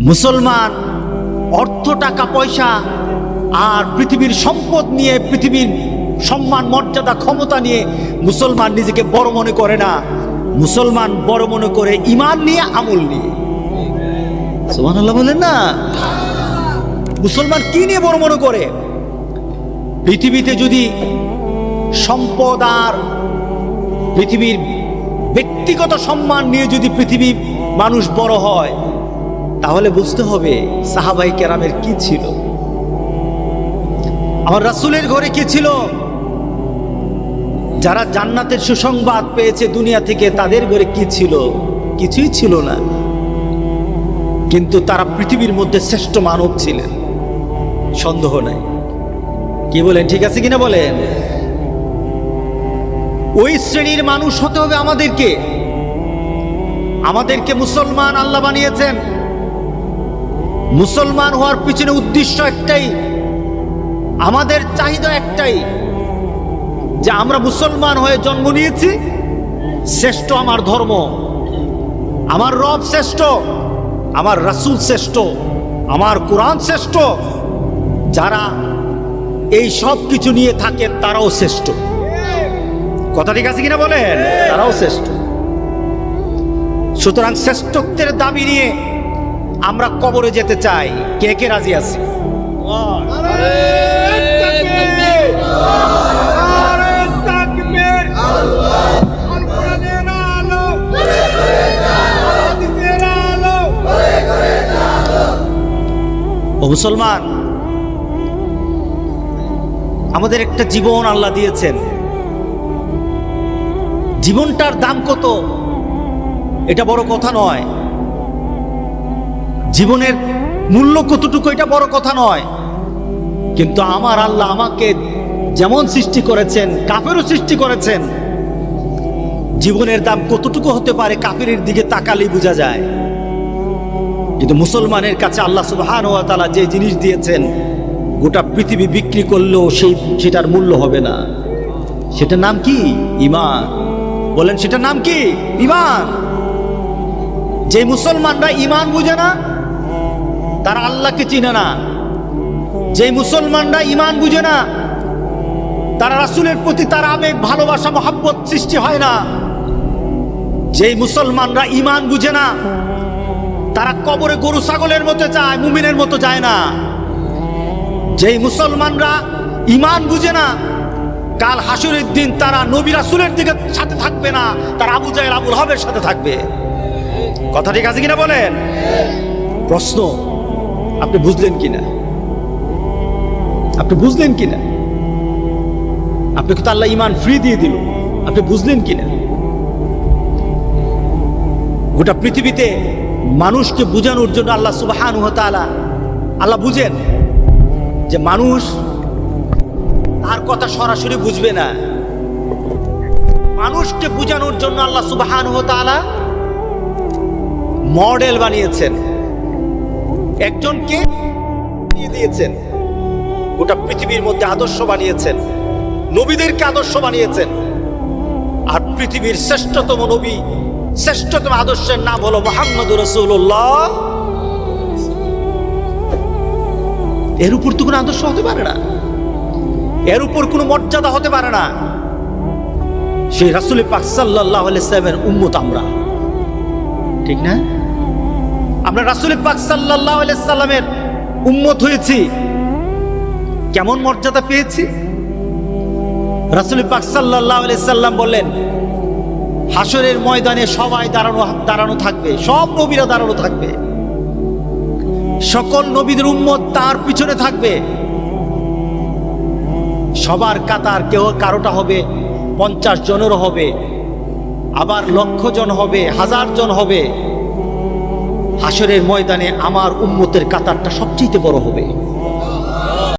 মুসলমান, অর্থ, টাকা, পয়সা আর পৃথিবীর সম্পদ নিয়ে, পৃথিবীর সম্মান, মর্যাদা, ক্ষমতা নিয়ে মুসলমান নিজেকে বড় মনে করে না। মুসলমান বড় মনে করে ইমান নিয়ে, আমল নিয়ে। বলেন না? মুসলমান কি নিয়ে বড় মনে করে? পৃথিবীতে যদি সম্পদ আর পৃথিবীর ব্যক্তিগত সম্মান নিয়ে যদি পৃথিবী মানুষ বড় হয় তাহলে বুঝতে হবে সাহাবাই কেরামের কি ছিল। আমার রাসূলের ঘরে কি ছিল? যারা জান্নাতের সুসংবাদ পেয়েছে দুনিয়া থেকে, তাদের ঘরে কি ছিল? কিছুই ছিল না। কিন্তু তারা পৃথিবীর মধ্যে শ্রেষ্ঠ মানব ছিলেন। সন্দেহ নাই। কি বলেন, ঠিক আছে কিনা বলেন? ওই শ্রেণির মানুষ হতে হবে আমাদেরকে। আমাদেরকে মুসলমান আল্লাহ বানিয়েছেন। মুসলমান হওয়ার পিছনে উদ্দেশ্য একটাই, আমাদের চাহিদা একটাই, যে আমরা মুসলমান হয়ে জন্ম নিয়েছি, শ্রেষ্ঠ আমার ধর্ম। আমার রব শ্রেষ্ঠ, আমার রাসূল শ্রেষ্ঠ, আমার কোরআন শ্রেষ্ঠ, যারা এই সব কিছু নিয়ে থাকেন, তারাও শ্রেষ্ঠ। কথা ঠিক আছে কিনা বলেন? তারাও শ্রেষ্ঠ। সুতরাং শ্রেষ্ঠত্বের দাবি নিয়ে আমরা কবরে যেতে চাই। কে কে রাজি আছে? মুসলমান, আমাদের একটা জীবন আল্লাহ দিয়েছেন। জীবনটার দাম কত? এটা বড় কথা নয়। জীবনের মূল্য কতটুকু, এটা বড় কথা নয়। কিন্তু আমার আল্লাহ আমাকে যেমন সৃষ্টি করেছেন, কাফেরও সৃষ্টি করেছেন, জীবনের দাম কতটুকু হতে পারে কাফেরের দিকে তাকালেই বোঝা যায়। কিন্তু মুসলমানের কাছে আল্লাহ সুবহান ওয়া তাআলা যে জিনিস দিয়েছেন, গোটা পৃথিবী বিক্রি করলেও সেই, সেটার মূল্য হবে না। সেটার নাম কি? ইমান বলেন, সেটার নাম কি? ইমান যে মুসলমানরা ইমান বুঝে না তারা আল্লাহকে চিনে না। যে মুসলমানরা ইমান বুঝে না, তারা রাসুলের প্রতি তার আবেগ, ভালোবাসা, মহাব্বত সৃষ্টি হয় না। যেই মুসলমানরা ইমান বুঝে না, তারা কবরে গরু, ছাগলের মতো যায়, মুমিনের মতো যায় না। যেই মুসলমানরা ইমান বুঝে না, কাল হাসুরের দিন তারা নবী রাসুলের দিকে সাথে থাকবে না, তারা আবু জাহেল, আবুল হবের সাথে থাকবে। কথা ঠিক আছে কিনা বলেন? প্রশ্ন আপনি বুঝলেন কিনা? আপনি বুঝলেন কিনা? আপনাকে তো আল্লাহ ইমান ফ্রি দিয়ে দিল? আপনি বুঝলেন কিনা? গোটা পৃথিবীতে মানুষকে বোঝানোর জন্য আল্লাহ সুবাহান তাআলা, আল্লাহ বুঝেন যে মানুষ তার কথা সরাসরি বুঝবে না। মানুষকে বোঝানোর জন্য আল্লাহ সুবাহান তাআলা মডেল বানিয়েছেন। একজনকে দিয়েছেন। গোটা পৃথিবীর মধ্যে আদর্শ বানিয়েছেন। নবীদেরকে আদর্শ বানিয়েছেন। আর পৃথিবীর শ্রেষ্ঠতম নবী, শ্রেষ্ঠতম আদর্শের নাম হলো মোহাম্মদ রসুল্লাহ এর উপর তো কোনো আদর্শ হতে পারে না। এর উপর কোনো মর্যাদা হতে পারে না। সেই রাসুল পাক সাল্লাহ সাল্লামের উম্মত আমরা। ঠিক না? আমরা রাসুল পাক সাল্লাহ সাল্লামের উম্মত হয়েছি। কেমন মর্যাদা পেয়েছি? রাসুল পাক সাল্লাহ সাল্লাম বললেন হাসরের ময়দানে সবাই দাঁড়ানো দাঁড়ানো থাকবে, সব নবীরা দাঁড়ানো থাকবে। সকল নবীদের উম্মত তার পিছনে থাকবে। সবার কাতার কেউ কারোটা হবে পঞ্চাশ জনেরও হবে, আবার লক্ষ জন হবে, হাজার জন হবে। হাসরের ময়দানে আমার উম্মতের কাতারটা সবচেয়ে বড় হবে।